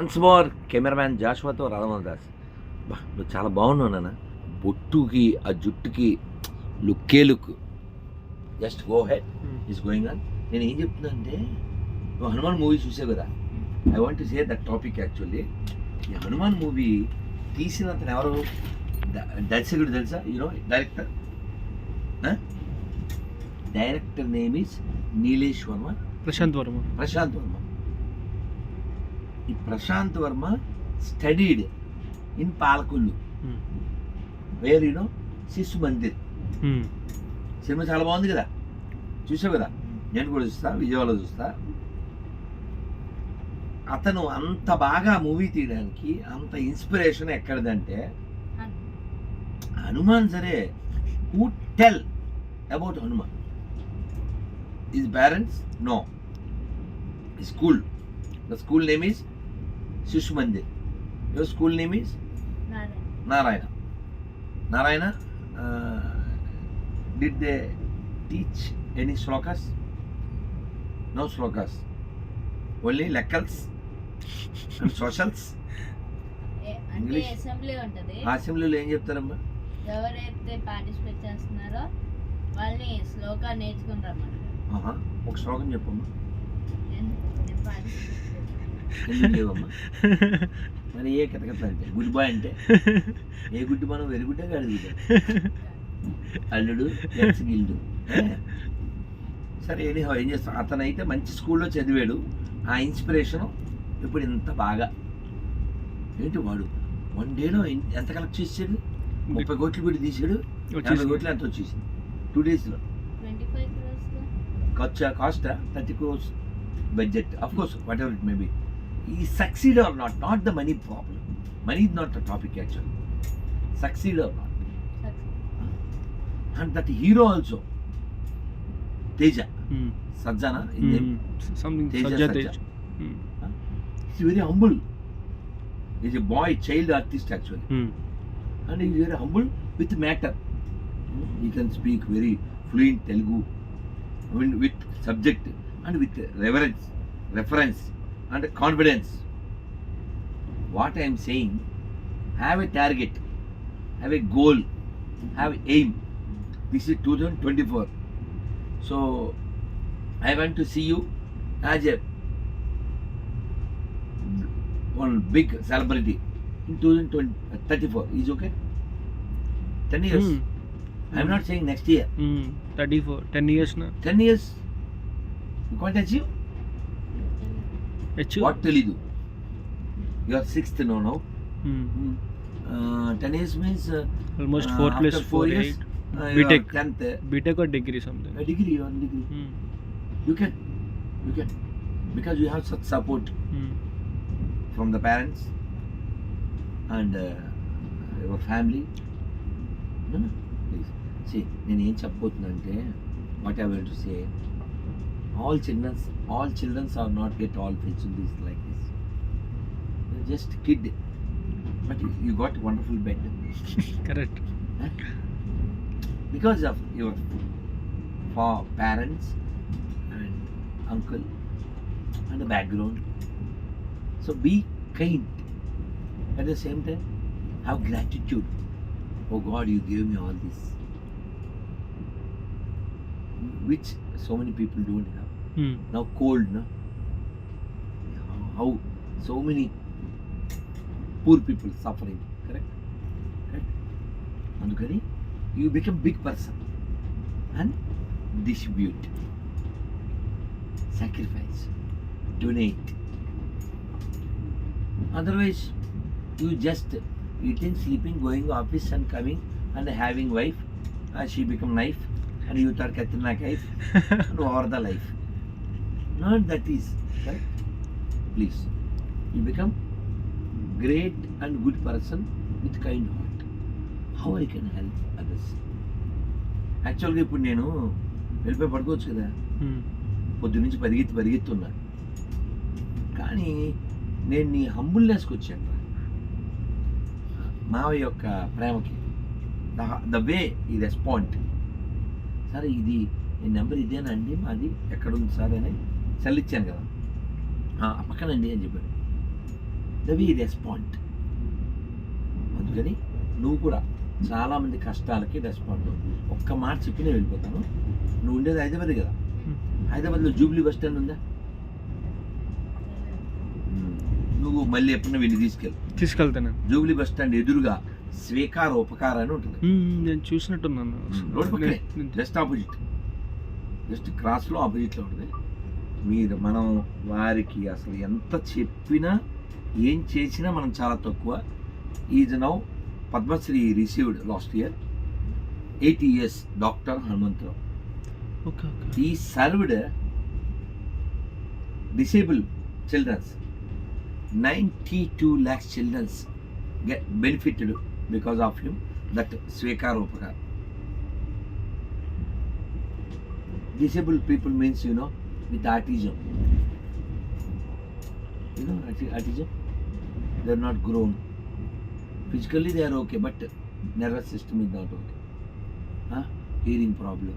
Once more cameraman జాషువాతో రాధమోహన్ దాస్ బా నువ్వు చాలా బాగున్నావు నాన్న. బొట్టుకి ఆ జుట్టుకి లుక్కే look. Just go ahead is going on నేను ఏం చెప్తున్నా అంటే నువ్వు హనుమాన్ మూవీ చూసావు కదా? I want to say that topic actually ఈ హనుమాన్ మూవీ తీసిన అతను ఎవరు? దర్శకుడు తెలుసా? You know director director name is Nilesh Varma Prashanth Varma. Prashanth Varma. ఈ Prashanth Varma studied in Palakollu. Where you know Shishu Mandir. Cinema చాలా బాగుంది కదా? చూసావు కదా? నేను కూడా చూస్తా విజయవాడలో చూస్తా. అతను అంత బాగా మూవీ తీయడానికి అంత ఇన్స్పిరేషన్ ఎక్కడిదంటే హనుమాన్ సరే who tell about Hanuman? Is parents no school the school name is Shishu Mandir your school name is Narayana. Narayana. Did they teach any shlokas no shlokas only లెక్కల్స్ అండ్ సోషల్స్ English? అసెంబ్లీ ఉంటది. అసెంబ్లీలో ఏం చెప్తారమ్మా? ఎవరైతే participate చేస్తున్నారో వాళ్ళని నేర్చుకుని రమ్మంటారు. ఆహా, ఒక శ్లోకం చెప్పమ్మా. లేవమ్మా మరి ఏ కథకథ అంటే? గుడ్ బాయ్ అంటే? ఏ గుడ్డి మనం వెరీ గుడ్డే కాదు గుడ్డ అల్లుడు ఎక్స్ గిల్డు? సరే ఎనీహో ఏం చేస్తాం? అతనైతే మంచి స్కూల్లో చదివాడు. ఆ ఇన్స్పిరేషన్ ఇప్పుడు ఇంత బాగా. ఏంటి వాడు? వన్ డేలో ఎంత కలెక్ట్ చేసాడు ముప్పై కోట్లు పెట్టి తీసాడు యాభై కోట్లు ఎంత వచ్చేసింది? టూ డేస్లో 25 crores లో. ఖర్చు cost thirty crores budget of course whatever it may be he succeed or not, not the money problem. Money is not the topic actually. Succeed or not. And that hero also, Teja, mm. Sajjana, mm. name. Something Teja, Sajja, Sajja. Teja. hmm. Huh? he is very humble. he is a boy, child artist actually. hmm. And he is very humble with matter. hmm. He can speak very fluent Telugu I mean, with subject and with reverence, reference. and confidence. What I am saying, have a target, have a goal, have aim. This is 2024. So I want to see you as a one big celebrity in 2034. Is okay? 10 years. Mm. I'm mm. not saying next year. Mm. 34. 10 years now. 10 years. You can't achieve? Are sixth no no Hmm. uh, 10 years means uh, almost uh, four plus four uh, BTech. 10th uh, B Tech or degree something can because you have such support Hmm. from the parents and uh, your family no no please see నేను ఏం చెప్పబోతున్నా అంటే what I went to say all children all children are not get all facilities like this. They're just kid. But you, got wonderful bed. Correct. Because of your for parents and uncle and the background. So be kind. At the same time have gratitude. Oh god you gave me all this. Which so many people don't have. Hmm. Now cold, na? How so many poor people suffering, correct? Correct? Andukani, you become big person and distribute, sacrifice, donate. Otherwise, you just eating, sleeping, going office and coming and having wife. Uh, she become knife and you are Katrina knife and over the life. Not that is correct please. You become great and good person with kind heart. How i can help others? యాక్చువల్గా ఇప్పుడు నేను వెళ్ళిపోయి పడుకోవచ్చు కదా. Hmm. పొద్దు నుంచి పరిగెత్తి పరిగెత్తున్నా కానీ నేను నీ హంబుల్నెస్కి వచ్చాను. మావయ్య యొక్క ప్రేమకి. ద వే ఈ రెస్పాండ్. సరే ఇది ఈ నెంబర్ ఇదేనా అండి మాది? ఎక్కడ ఉంది సార్ అని సెల్ ఇచ్చాను కదా. "ఆ, పక్కనండి అని చెప్పాడు. ద వీ రెస్పాండ్ అందుకని నువ్వు కూడా చాలామంది కష్టాలకి రెస్పాండ్ ఒక్క మాట చెప్పి నేను వెళ్ళిపోతాను. నువ్వు ఉండేది హైదరాబాద్ కదా. హైదరాబాద్లో జూబ్లీ బస్ స్టాండ్ ఉందా? నువ్వు మళ్ళీ ఎప్పుడన్నా వెళ్ళి తీసుకెళ్ళు. తీసుకెళ్తాను. జూబ్లీ బస్ స్టాండ్ ఎదురుగా స్వీకార ఉపకార అని ఉంటుంది. నేను చూసినట్టున్నాను. రోడ్ పక్కనే. జస్ట్ ఆపోజిట్ జస్ట్ క్రాస్లో ఆపోజిట్లో ఉంటుంది. మీరు మనం వారికి అసలు ఎంత చెప్పినా ఏం చేసినా మనం చాలా తక్కువ. Is now Padma Shri received last year. Eighty years doctor Hanumantharao. He served disabled children ninety two lakhs children get benefited because of him that Sweekar Upkar disabled people means you know with autism you know auti- autism they're not grown. Physically they are okay but nervous system is not okay. Huh? hearing problem.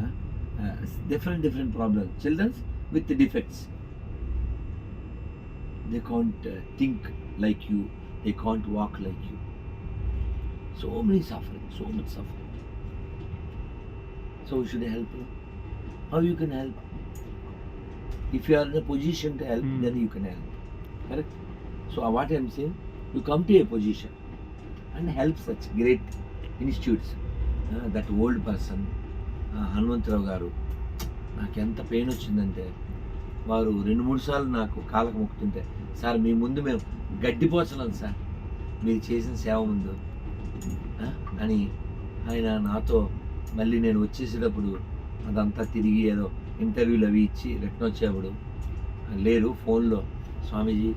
Huh? uh, different different problems children with the defects. They can't uh, think like you. They can't walk like you. So many suffering so much suffering. So we should help them. How you can help? If you are in a position to help, Hmm. then you can help. Correct? So uh, what I am saying, you come to a position and help such great institutes. Uh, that old person, uh, Hanumantharao గారు నాకు ఎంత pain వచ్చిందంటే వారు రెండు మూడు సార్లు నాకు కాలకు మొక్కుతుంటే sir మీ ముందు మేము గడ్డిపోచలేం సార్ మీరు చేసిన సేవ ముందు అని ఆయన నాతో మళ్ళీ నేను వచ్చేసేటప్పుడు అదంతా తిరిగి ఏదో ఇంటర్వ్యూలు అవి ఇచ్చి రిటర్న్ వచ్చేప్పుడు లేరు ఫోన్లో. స్వామీజీ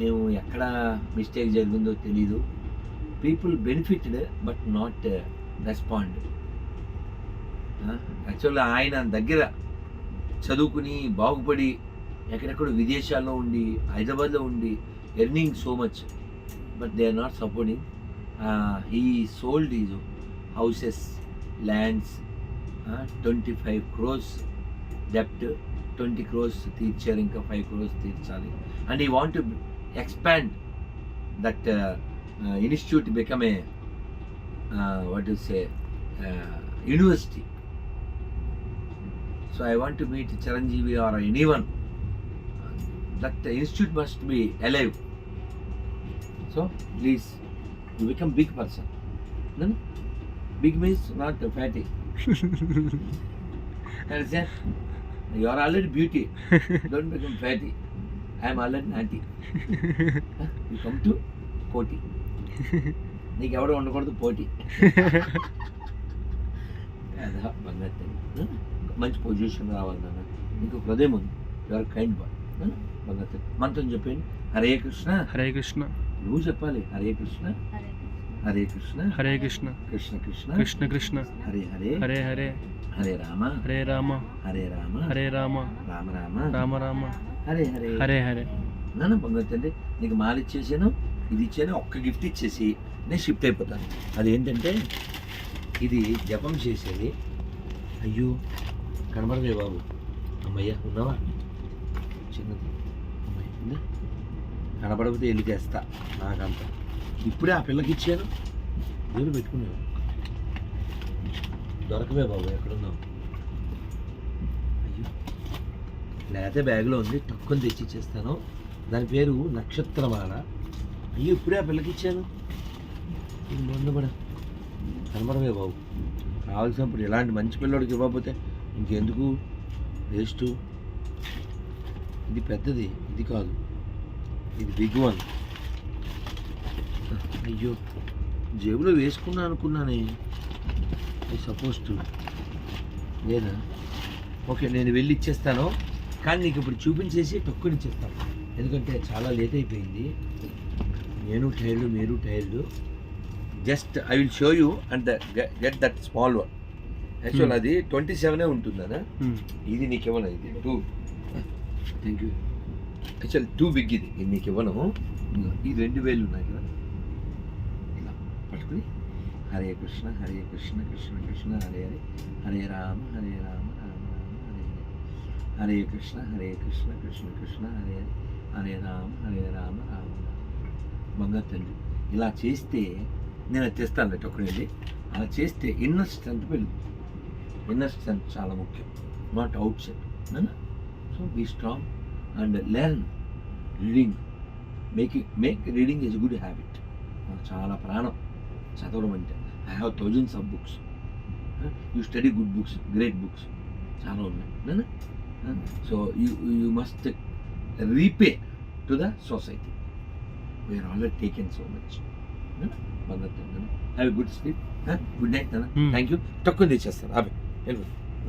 మేము ఎక్కడ మిస్టేక్ జరిగిందో తెలీదు. People benefited but not respond. యాక్చువల్గా ఆయన దగ్గర చదువుకుని బాగుపడి ఎక్కడెక్కడో విదేశాల్లో ఉండి హైదరాబాద్లో ఉండి earning so much. But they are not supporting. He sold is houses lands twenty five crores డెప్ట్ twenty crores తీర్చారు ఇంకా ఫైవ్ క్రోర్స్ తీర్చాలి and he want to expand that institute become a what to say university so I want to meet Chiranjeevi or anyone that institute must be alive so please you become big person big means not fatty Understand? You are already beauty. Don't become fatty. I am already naughty. You come to కోటి నీకు ఎవడో ఉండకూడదు పోటీ అదా బంగారు? మంచి position రావాలి నాన్న నీకు హృదయం ఉంది యువర్ కైండ్ బాయ్ బంగారు. మంత్రం చెప్పండి హరే కృష్ణ హరే కృష్ణ నువ్వు చెప్పాలి హరే కృష్ణ హరే కృష్ణ. హరే కృష్ణ. కృష్ణ కృష్ణ. కృష్ణ కృష్ణ. హరే హరే. హరే హరే. హరే రామ. హరే రామ. హరే రామ. హరే రామ. రామ రామ. రామ రామ. హరే హరే. హరే హరే. నాన్న తండ్రి నీకు మాల ఇచ్చేసాను ఇది ఇచ్చాను ఒక్క గిఫ్ట్ ఇచ్చేసి నేను షిఫ్ట్ అయిపోతాను. అదేంటంటే ఇది జపం చేసేది. అయ్యో కనబడదే బాబు. అమ్మయ్య ఉన్నావా? చిన్నది. అమ్మయ్య కనబడకపోతే వెళ్ళి తెస్తా నాకంత. ఇప్పుడే ఆ పిల్లకి ఇచ్చాను. నేను పెట్టుకున్నాను. దొరకవే బాబు ఎక్కడున్నావు? అయ్యో. లేకపోతే బ్యాగ్లో ఉంది టక్కుని తెచ్చి ఇచ్చేస్తాను. దాని పేరు నక్షత్రమాల అయ్యో ఇప్పుడే ఆ పిల్లకి ఇచ్చాను. ఇది కనబడవే బాబు. కావాల్సినప్పుడు ఇలాంటి మంచి పిల్లోడికి ఇవ్వకపోతే ఇంకెందుకు? వేస్ట్. ఇది పెద్దది ఇది కాదు. ఇది బిగ్ వన్. అయ్యో జేబులో వేసుకున్నా అనుకున్నానే. ఐ సపోజ్ టు లేదా? ఓకే నేను వెళ్ళి ఇచ్చేస్తాను. కానీ నీకు ఇప్పుడు చూపించేసి టొక్కుని ఇచ్చేస్తాను. ఎందుకంటే చాలా లేట్ అయిపోయింది. నేను టైర్డ్ మీరు tired. Just I will show you and get that small one. Actual Hmm. అది ట్వంటీ సెవెనే ఉంటుందనా? ఉమ్. ఇది నీకు ఇవ్వను ఇది too. Thank you actual too big ఇది నీకు ఇవ్వను. ఇదిగో, ఈ రెండు వేలు ఉన్నాయి కదా? హరే కృష్ణ హరే కృష్ణ కృష్ణ కృష్ణ హరే హరే. హరే రామ హరే రామ రామ రామ హరే హరే. హరే కృష్ణ హరే కృష్ణ కృష్ణ కృష్ణ హరే హరే. హరే రామ హరే రామ రామ రామ. బంగారు తండ్రి ఇలా చేస్తే నేను అది తెస్తాను ఒకటి వెళ్ళి అలా చేస్తే ఇన్నర్ స్ట్రెంత్ పెరుగుతుంది. ఇన్నర్ స్ట్రెంత్ చాలా ముఖ్యం. Not upset so be strong and learn reading make make reading is good habit నాకు చాలా ప్రాణం. చదవడం అంటే I have thousands of books you study good books great books చాలా ఉన్నాయి so you you must repay to the society we are already taken so much have good sleep good night. Thank you తక్కువ తెచ్చేస్తాను అవి